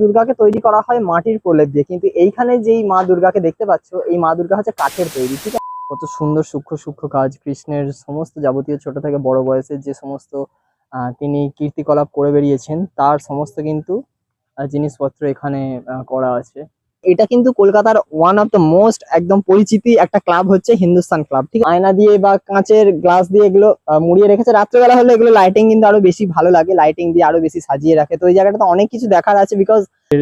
দুর্গাকে তৈরি করা হয় মাটির প্রলেপ দিয়ে। কিন্তু এইখানে যেই মা দুর্গাকে দেখতে পাচ্ছ, এই মা দুর্গা হচ্ছে কাঠের তৈরি, ঠিক আছে? কত সুন্দর সূক্ষ্ম সূক্ষ্ম কাজ, কৃষ্ণের সমস্ত যাবতীয় ছোট থেকে বড় বয়সের যে সমস্ত তিনি কীর্তিকলাপ করে বেরিয়েছেন, তার সমস্ত কিন্তু জিনিসপত্র এখানে করা আছে। এটা কিন্তু কলকাতার ওয়ান অফ দ্য মোস্ট একদম পরিচিতি একটা ক্লাব হচ্ছে হিন্দুস্তান ক্লাব ঠিক আয়না দিয়ে বা কাঁচের গ্লাস দিয়ে এগুলো মুড়িয়ে রেখেছে। রাত্রেবেলা হলে এগুলো লাইটিং কিন্তু আরও বেশি ভালো লাগে লাইটিং দিয়ে আরও বেশি সাজিয়ে রাখে। তো ওই জায়গাটাতে অনেক কিছু দেখার আছে বিকজ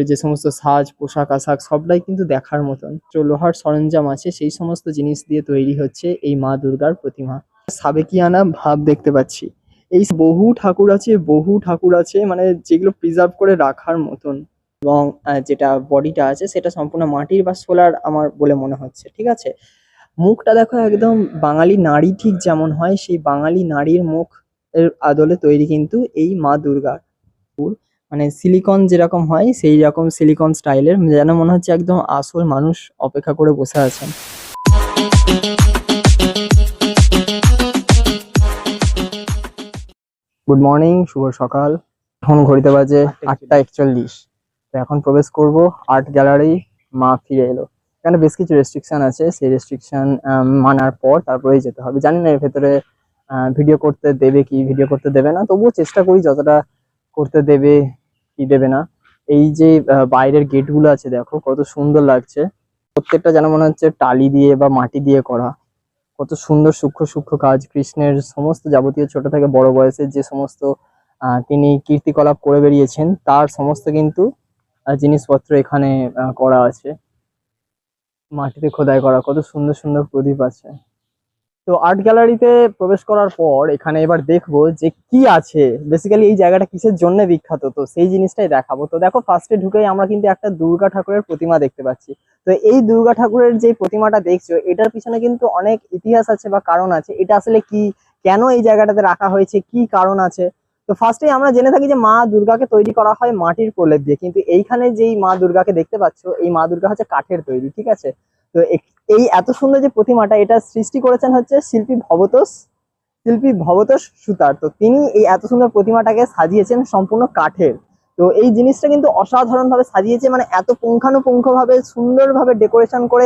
যে সমস্ত সাজ, পোশাক, আশাক সবটাই কিন্তু দেখার মতন। তো লোহার সরঞ্জাম আছে, সেই সমস্ত জিনিস দিয়ে তৈরি হচ্ছে এই মা দুর্গার প্রতিমা। সাবেকিয়ানা ভাব দেখতে পাচ্ছি। এই বহু ঠাকুর আছে, বহু ঠাকুর আছে মানে যেগুলো প্রিজার্ভ করে রাখার মতন। এবং যেটা বডিটা আছে সেটা সম্পূর্ণ মাটির বা সোলার আমার বলে মনে হচ্ছে ঠিক আছে? মুখটা দেখো একদম বাঙালি নারী ঠিক যেমন হয় সেই বাঙালি নারীর মুখ এর আদলে তৈরি কিন্তু এই মা দুর্গার মানে সিলিকন যেরকম হয় সেই রকম সিলিকন স্টাইলের যেন মনে হচ্ছে একদম আসল মানুষ অপেক্ষা করে বসে আছেন। গুড মর্নিং শুভ সকাল। এখন ঘড়িতে বাজে আটটা একচল্লিশ। তো এখন প্রবেশ করব আর্ট গ্যালারি, মা ফিরে এলো। এখানে বেশ কিছু রেস্ট্রিকশন আছে। সেই রেস্ট্রিকশন মানার পর তারপরেই যেতে হবে। জানি না এর ভেতরে ভিডিও করতে দেবে কি ভিডিও করতে দেবে না। তবুও চেষ্টা করি যতটা করতে দেবে কি দেবে না। এই যে বাইরের গেটগুলো আছে, দেখো, কত সুন্দর লাগছে। প্রত্যেকটা যেন মনে হচ্ছে টালি দিয়ে বা মাটি দিয়ে করা। কত সুন্দর সূক্ষ্ম সূক্ষ্ম কাজ। কৃষ্ণের সমস্ত যাবতীয় ছোট থেকে বড় বয়সের যে সমস্ত তিনি কীর্তিকলাপ করে বেরিয়েছেন, তার সমস্ত কিন্তু জিনিসপত্র এখানে করা আছে। মাটিতে খোদাই করা, কত সুন্দর সুন্দর প্রদীপ আছে। তো আর্ট গ্যালারিতে প্রবেশ করার পর এখানে এবার দেখব যে কি আছে। বেসিক্যালি এই জায়গাটা কিসের জন্য বিখ্যাত? তো সেই জিনিসটাই দেখাবো। তো দেখো ফার্স্টে ঢুকেই আমরা কিন্তু একটা দুর্গা ঠাকুরের প্রতিমা দেখতে পাচ্ছি। তো এই দুর্গা ঠাকুরের যে প্রতিমাটা দেখছ, এটার পিছনে কিন্তু অনেক ইতিহাস আছে বা কারণ আছে। এটা আসলে কি? কেন এই জায়গাটাতে রাখা হয়েছে? কি কারণ আছে? তো ফার্স্টে আমরা জেনে থাকি যে মা দুর্গাকে তৈরি করা হয় মাটির প্রলেপ দিয়ে। কিন্তু এইখানে যেই মা দুর্গাকে দেখতে পাচ্ছ, এই মা দুর্গা হচ্ছে কাঠের তৈরি, ঠিক আছে? তো এই এত সুন্দর যে প্রতিমাটা, এটা সৃষ্টি করেছেন হচ্ছে শিল্পী ভবতোষ শিল্পী ভবতোষ সুতার। তো তিনি এই এত সুন্দর প্রতিমাটাকে সাজিয়েছেন সম্পূর্ণ কাঠের। তো এই জিনিসটা কিন্তু অসাধারণ ভাবে সাজিয়েছে মানে এত পুঙ্খানুপুঙ্খ ভাবে সুন্দর ভাবে ডেকোরেশন করে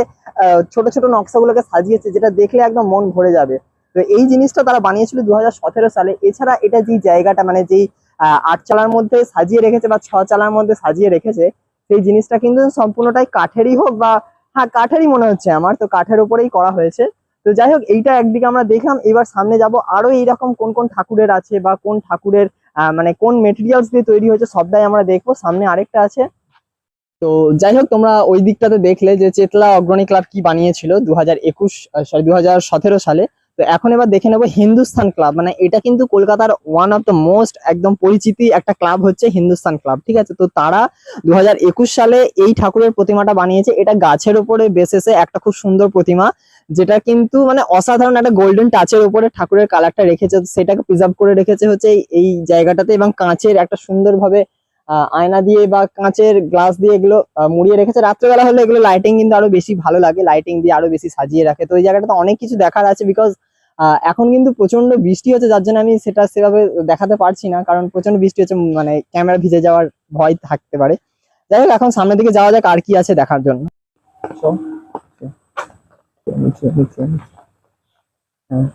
ছোট ছোট নকশাগুলোকে সাজিয়েছে, যেটা দেখলে একদম মন ভরে যাবে। তো এই জিনিসটা তারা বানিয়েছিল দু হাজার সতেরো সালে। এছাড়া এটা যে জায়গাটা মানে যেই আট চালার মধ্যে সাজিয়ে রেখেছে বা ছ চালার মধ্যে সাজিয়ে রেখেছে, সেই জিনিসটা কিন্তু সম্পূর্ণটাই কাঠেরই হোক বা হ্যাঁ কাঠেরই মনে হচ্ছে আমার। তো কাঠের উপরেই করা হয়েছে। তো যাই হোক, এইটা একদিকে আমরা দেখলাম। এবার সামনে যাব আরও এইরকম কোন কোন ঠাকুরের আছে বা কোন ঠাকুরের মানে কোন মেটেরিয়ালস দিয়ে তৈরি হয়েছে সবটাই আমরা দেখব। সামনে আরেকটা আছে। তো যাই হোক, তোমরা ওই দিকটাতে দেখলে যে চেতলা অগ্রণী ক্লাব কি বানিয়েছিল দু হাজার একুশ সরি দু সালে। তো এখন এবার দেখে নেব হিন্দুস্তান ক্লাব মানে এটা কিন্তু কলকাতার ওয়ান অফ দ্য মোস্ট একদম পরিচিতি একটা ক্লাব হচ্ছে হিন্দুস্তান ক্লাব ঠিক আছে? তো তারা দু সালে এই ঠাকুরের প্রতিমাটা বানিয়েছে। এটা গাছের উপরে বেসেসে একটা খুব সুন্দর প্রতিমা, যেটা কিন্তু মানে অসাধারণ একটা গোল্ডেন টাচের উপরে ঠাকুরের কালারটা রেখেছে। সেটাকে প্রিজার্ভ করে রেখেছে হচ্ছে এই- জায়গাটাতে এবং কাঁচের একটা সুন্দরভাবে আয়না দিয়ে বা কাঁচের গ্লাস দিয়ে এগুলো মুড়িয়ে রেখেছে। রাত্রেবেলা হলে এগুলো লাইটিং কিন্তু আরও বেশি ভালো লাগে লাইটিং দিয়ে আরও বেশি সাজিয়ে রাখে। তো ওই জায়গাটাতে অনেক কিছু দেখার আছে বিকজ এখন কিন্তু প্রচণ্ড বৃষ্টি হচ্ছে যার জন্য আমি সেটা সেভাবে দেখাতে পারছি না কারণ প্রচণ্ড বৃষ্টি হচ্ছে মানে ক্যামেরা ভিজে যাওয়ার ভয় থাকতে পারে। যাই হোক এখন সামনের দিকে যাওয়া যাক আর কি আছে দেখার জন্য। So, হ্যাঁ।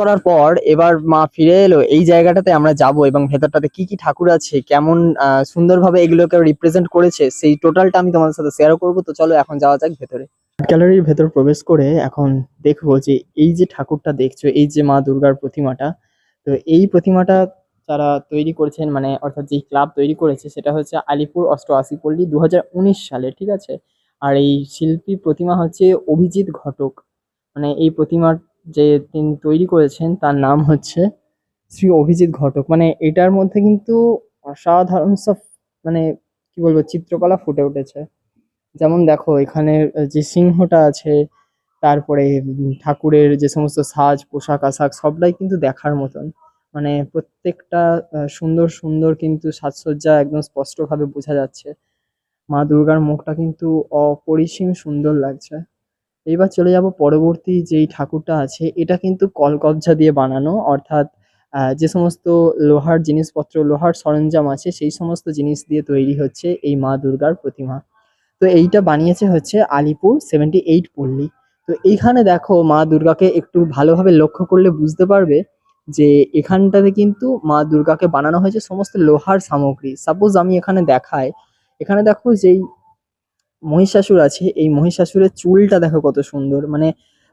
করার পর এবার মা ফিরে এলো, এই জায়গাটাতে আমরা যাব এবং ভেতরটাতে কি কি ঠাকুর আছে, কেমন সুন্দরভাবে এগুলোকে রিপ্রেজেন্ট করেছে, সেই টোটালটা আমি তোমাদের সাথে শেয়ার করব। তো চলো এখন যাওয়া যাক ভেতরে। গ্যালারির ভেতর প্রবেশ করে এখন দেখব যে এই যে ঠাকুরটা দেখছ, এই যে মা দুর্গার প্রতিমাটা, তো এই প্রতিমাটা যারা তৈরি করেছেন মানে অর্থাৎ যেই ক্লাব তৈরি করেছে, সেটা হচ্ছে আলিপুর অষ্টআশি পল্লী দু হাজার উনিশ সালে, ঠিক আছে? আর এই শিল্পী প্রতিমা হচ্ছে অভিজিৎ ঘটক। মানে এই প্রতিমার যে তিনি তৈরি করেছেন, তার নাম হচ্ছে শ্রী অভিজিৎ ঘটক। মানে এটার মধ্যে কিন্তু অসাধারণ সব মানে কি বলব, চিত্রকলা ফুটে উঠেছে। যেমন দেখো, এখানে যে সিংহটা আছে, তারপরে ঠাকুরের যে সমস্ত সাজ, পোশাক, আশাক, সবটাই কিন্তু দেখার মতন। মানে প্রত্যেকটা সুন্দর সুন্দর কিন্তু সাজসজ্জা একদম স্পষ্টভাবে বোঝা যাচ্ছে। মা দুর্গার মুখটা কিন্তু অপরিসীম সুন্দর লাগছে। এইবার চলে যাব পরবর্তী যেই ঠাকুরটা আছে, এটা কিন্তু কলকবজা দিয়ে বানানো। অর্থাৎ যে সমস্ত লোহার জিনিসপত্র, লোহার সরঞ্জাম আছে, সেই সমস্ত জিনিস দিয়ে তৈরি হচ্ছে এই মা দুর্গার প্রতিমা। তো এইটা বানিয়েছে হচ্ছে আলিপুর সেভেন্টি এইট পল্লী। তো এইখানে দেখো মা দুর্গাকে একটু ভালোভাবে লক্ষ্য করলে বুঝতে পারবে যে এখানটাতে কিন্তু মা দুর্গাকে বানানো হয়েছে সমস্ত লোহার সামগ্রী। সাপোজ আমি এখানে দেখাই, এখানে দেখো যেই মহিষাসুর আছে, এই মহিষাসুরের চুলটা দেখো কত সুন্দর। মানে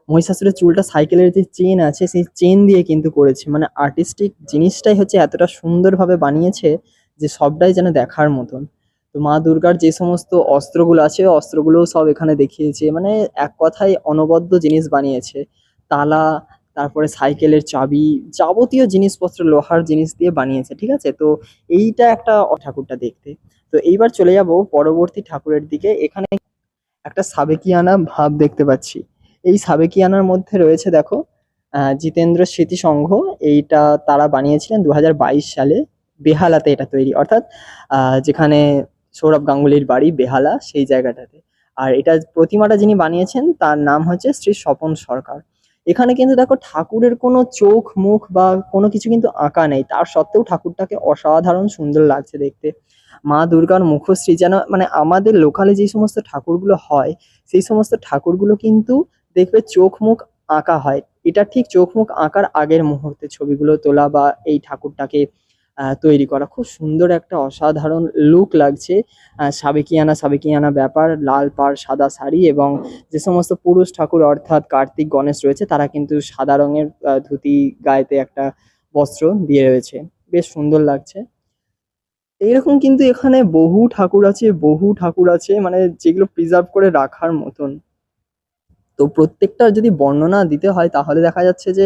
মহিষাসুরের চুলটা সাইকেলের যে চেন আছে, সেই চেন দিয়ে কিন্তু করেছে। মানে আর্টিস্টিক জিনিসটাই হচ্ছে এতটা সুন্দরভাবে বানিয়েছে যে সবটাই যেন দেখার মতন। তো মা দুর্গার যে সমস্ত অস্ত্রগুলো আছে অস্ত্রগুলোও সব এখানে দেখিয়েছে। মানে এক কথায় অনবদ্য জিনিস বানিয়েছে। তালা তারপরে সাইকেলের চাবি, যাবতীয় জিনিসপত্র, লোহার জিনিস দিয়ে বানিয়েছে, ঠিক আছে? তো এইটা একটা ঠাকুরটা দেখতে। তো এইবার চলে যাব পরবর্তী ঠাকুরের দিকে। এখানে একটা সাবেকিয়ানা ভাব দেখতে পাচ্ছি। এই সাবেকিয়ানার মধ্যে রয়েছে দেখো জিতেন্দ্র স্মৃতি সংঘ এইটা তারা বানিয়েছিলেন দু হাজার বাইশ সালে। বেহালাতে এটা তৈরি, অর্থাৎ যেখানে সৌরভ গাঙ্গুলির বাড়ি বেহালা, সেই জায়গাটাতে। আর এটা প্রতিমাটা যিনি বানিয়েছেন, তার নাম হচ্ছে শ্রী স্বপন সরকার। এখানে কিন্তু দেখো ঠাকুরের কোনো চোখ, মুখ বা কোনো কিছু কিন্তু আঁকা নেই। তার সত্ত্বেও ঠাকুরটাকে অসাধারণ সুন্দর লাগছে দেখতে। মা দুর্গার মুখশ্রী যেন মানে আমাদের লোকালে যে সমস্ত ঠাকুরগুলো হয়, সেই সমস্ত ঠাকুরগুলো কিন্তু দেখবে চোখ, মুখ আঁকা হয়। এটা ঠিক চোখ, মুখ আঁকার আগের মুহূর্তে ছবিগুলো তোলা বা এই ঠাকুরটাকে তৈরি করা। খুব সুন্দর একটা অসাধারণ লুক লাগছে। সাবেকিয়ানা সাবেকিয়ানা ব্যাপার, লাল পাড়, সাদা শাড়ি এবং যে সমস্ত পুরুষ ঠাকুর অর্থাৎ কার্তিক, গণেশ রয়েছে, তারা কিন্তু সাদা রঙের ধুতি গায়েতে একটা বস্ত্র দিয়ে রয়েছে। বেশ সুন্দর লাগছে। এইরকম কিন্তু এখানে বহু ঠাকুর আছে, বহু ঠাকুর আছে মানে যেগুলো প্রিজার্ভ করে রাখার মতন। তো প্রত্যেকটা যদি বর্ণনা দিতে হয়, তাহলে দেখা যাচ্ছে যে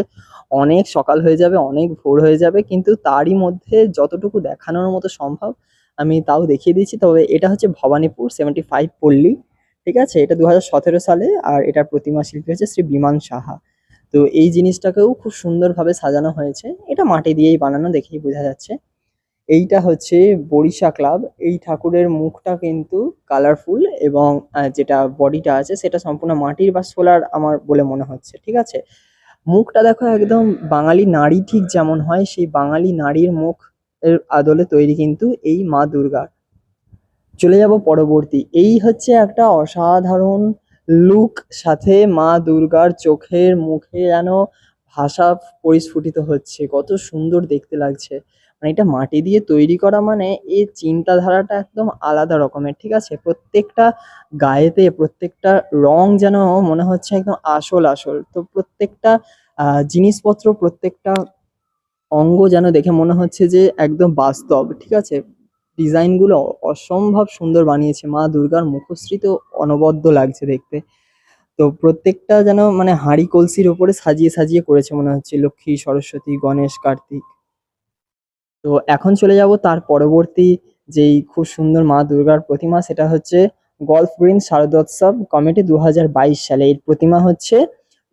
অনেক সকাল হয়ে যাবে, অনেক ভোর হয়ে যাবে, কিন্তু তারই মধ্যে যতটুকু দেখানোর মতো সম্ভব আমি তাও দেখিয়ে দিয়েছি তবে এটা হচ্ছে ভবানীপুর সেভেন্টি ফাইভ পল্লী, ঠিক আছে? এটা দু সালে আর এটার প্রতিমা শিল্পী হচ্ছে শ্রী বিমান সাহা। তো এই জিনিসটাকেও খুব সুন্দরভাবে সাজানো হয়েছে। এটা মাটি দিয়েই বানানো, দেখেই বোঝা যাচ্ছে। এইটা হচ্ছে বরিশা ক্লাব। এই ঠাকুরের মুখটা কিন্তু কালারফুল এবং যেটা বডিটা আছে সেটা সম্পূর্ণ মাটির বা সোলার আমার বলে মনে হচ্ছে, ঠিক আছে? মুখটা দেখো একদম বাঙালি নারী ঠিক যেমন হয়, সেই বাঙালি নারীর মুখ এর আদলে তৈরি কিন্তু এই মা দুর্গার চলে যাব পরবর্তী। এই হচ্ছে একটা অসাধারণ লুক সাথে মা দুর্গার চোখের মুখে যেন ভাষা পরিস্ফুটিত হচ্ছে। কত সুন্দর দেখতে লাগছে। মানে এটা মাটি দিয়ে তৈরি করা মানে এই চিন্তাধারাটা একদম আলাদা রকমের, ঠিক আছে? প্রত্যেকটা গায়েতে প্রত্যেকটা রং যেন মনে হচ্ছে একদম আসল আসল। তো প্রত্যেকটা জিনিসপত্র, প্রত্যেকটা অঙ্গ যেন দেখে মনে হচ্ছে যে একদম বাস্তব, ঠিক আছে? ডিজাইনগুলো অসম্ভব সুন্দর বানিয়েছে। মা দুর্গার মুখশ্রী তো অনবদ্য লাগছে দেখতে। তো প্রত্যেকটা যেন মানে হাঁড়ি কলসির ওপরে সাজিয়ে সাজিয়ে করেছে মনে হচ্ছে। লক্ষ্মী, সরস্বতী, গণেশ, কার্তিক। তো এখন চলে যাব তার পরবর্তী যেই খুব সুন্দর মা দুর্গার প্রতিমা, সেটা হচ্ছে গল্ফ গ্রিন শারদোৎসব কমিটি দু হাজার বাইশ সালে। এর প্রতিমা হচ্ছে,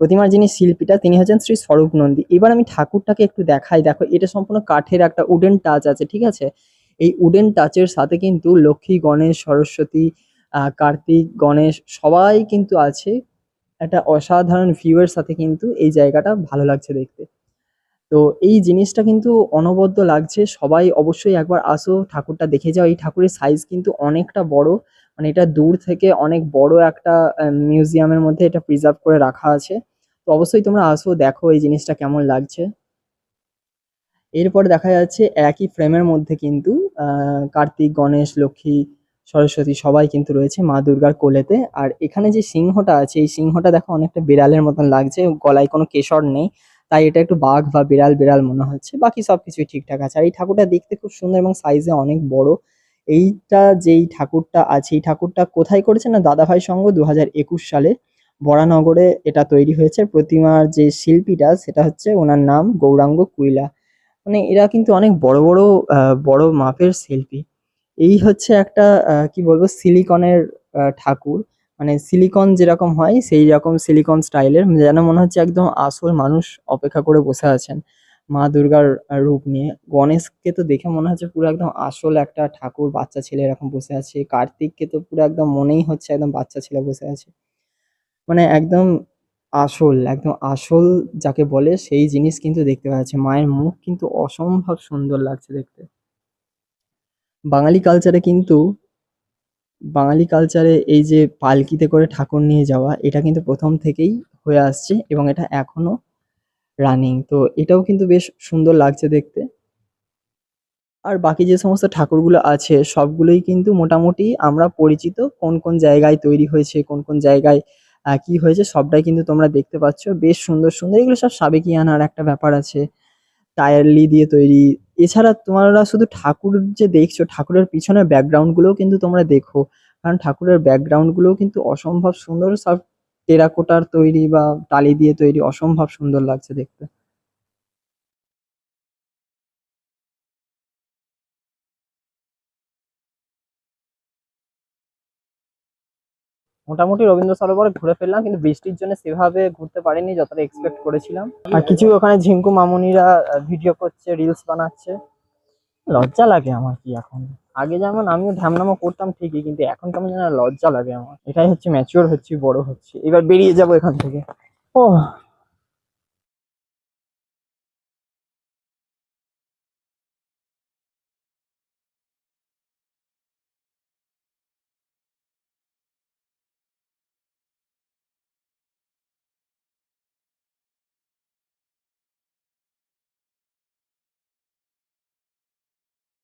প্রতিমার যিনি শিল্পীটা, তিনি হচ্ছেন শ্রী স্বরূপ নন্দী। এবার আমি ঠাকুরটাকে একটু দেখাই। দেখো, এটা সম্পূর্ণ কাঠের একটা উডেন টাচ আছে, ঠিক আছে? এই উডেন টাচের সাথে কিন্তু লক্ষ্মী, গণেশ, সরস্বতী কার্তিক, গণেশ সবাই কিন্তু আছে। একটা অসাধারণ ভিউ এর সাথে কিন্তু এই জায়গাটা ভালো লাগছে দেখতে। তো এই জিনিসটা কিন্তু অনবদ্য লাগছে। সবাই অবশ্যই একবার আসো, ঠাকুরটা দেখে যাও। এই ঠাকুরের সাইজ কিন্তু অনেকটা বড়। মানে এটা দূর থেকে অনেক বড় একটা মিউজিয়ামের মধ্যে এটা প্রিজার্ভ করে রাখা আছে। তো অবশ্যই তোমরা আসো, দেখো এই জিনিসটা কেমন লাগছে। এরপর দেখা যাচ্ছে একই ফ্রেমের মধ্যে কিন্তু কার্তিক, গণেশ, লক্ষ্মী, সরস্বতী সবাই কিন্তু রয়েছে মা দুর্গার কোলেতে। আর এখানে যে সিংহটা আছে, এই সিংহটা দেখো অনেকটা বিড়ালের মতন লাগছে। গলায় কোনো কেশর নেই। তাই এটা একটু বাঘ বা বিড়াল বিড়াল মনে হচ্ছে। বাকি সবকিছুই ঠিকঠাক আছে। আর এই ঠাকুরটা দেখতে খুব সুন্দর এবং সাইজে অনেক বড়। এইটা যেই ঠাকুরটা আছে, এই ঠাকুরটা কোথায় করেছে না দাদাভাই সংঘ দু সালে বরানগরে এটা তৈরি হয়েছে। প্রতিমার যে শিল্পীটা সেটা হচ্ছে ওনার নাম গৌরাঙ্গ কুইলা। মানে এরা কিন্তু অনেক বড় বড় বড় মাপের শিল্পী। এই হচ্ছে একটা কি বলব সিলিকনের ঠাকুর। মানে সিলিকন যেরকম হয় সেই রকম সিলিকন স্টাইলের যেন মনে হচ্ছে একদম আসল মানুষ অপেক্ষা করে বসে আছেন মা দুর্গার রূপ নিয়ে। গণেশকে তো দেখে মনে হচ্ছে পুরো একদম আসল একটা ঠাকুর, বাচ্চা ছেলে এরকম বসে আছে। কার্তিককে তো পুরো একদম মনেই হচ্ছে একদম বাচ্চা ছেলে বসে আছে। মানে একদম আসল একদম আসল যাকে বলে সেই জিনিস কিন্তু দেখতে পাওয়া যাচ্ছে। মায়ের মুখ কিন্তু অসম্ভব সুন্দর লাগছে দেখতে। বাঙালি কালচারে কিন্তু বাঙালি কালচারে এই যে পালকিতে করে ঠাকুর নিয়ে যাওয়া, এটা কিন্তু প্রথম থেকেই হয়ে আসছে এবং এটা এখনও রানিং তো এটাও কিন্তু বেশ সুন্দর লাগছে দেখতে। আর বাকি যে সমস্ত ঠাকুরগুলো আছে, সবগুলোই কিন্তু মোটামুটি আমরা পরিচিত কোন কোন জায়গায় তৈরি হয়েছে, কোন কোন জায়গায় কি হয়েছে, সবটাই কিন্তু তোমরা দেখতে পাচ্ছ। বেশ সুন্দর সুন্দর, এগুলো সব সাবেকিয়ানার একটা ব্যাপার আছে। টায়ারলি দিয়ে তৈরি। এছাড়া তোমরা শুধু ঠাকুর যে দেখছ, ঠাকুরের পিছনের ব্যাকগ্রাউন্ডগুলো কিন্তু তোমরা দেখো। কারণ ঠাকুরের ব্যাকগ্রাউন্ডগুলো কিন্তু অসম্ভব সুন্দর সব টেরাকোটার তৈরি বা টালি দিয়ে তৈরি, অসম্ভব সুন্দর লাগছে দেখতে। মোটামুটি রবীন্দ্র সরোবর ঘুরে ফেললাম, কিন্তু বৃষ্টির জন্য সেভাবে ঘুরতে পারিনি যতটা এক্সপেক্ট করেছিলাম। আর কিছু ওখানে ঝিঙ্কু মামুনিরা ভিডিও করছে রিলস বানাচ্ছে। লজ্জা লাগে আমার কি এখন? আগে যেমন আমিও ধ্যামনামা করতাম ঠিকই, কিন্তু এখন কেমন যেন লজ্জা লাগে আমার। এটাই হচ্ছে ম্যাচিওর হচ্ছি, বড় হচ্ছে। এবার বেরিয়ে যাব এখান থেকে। ও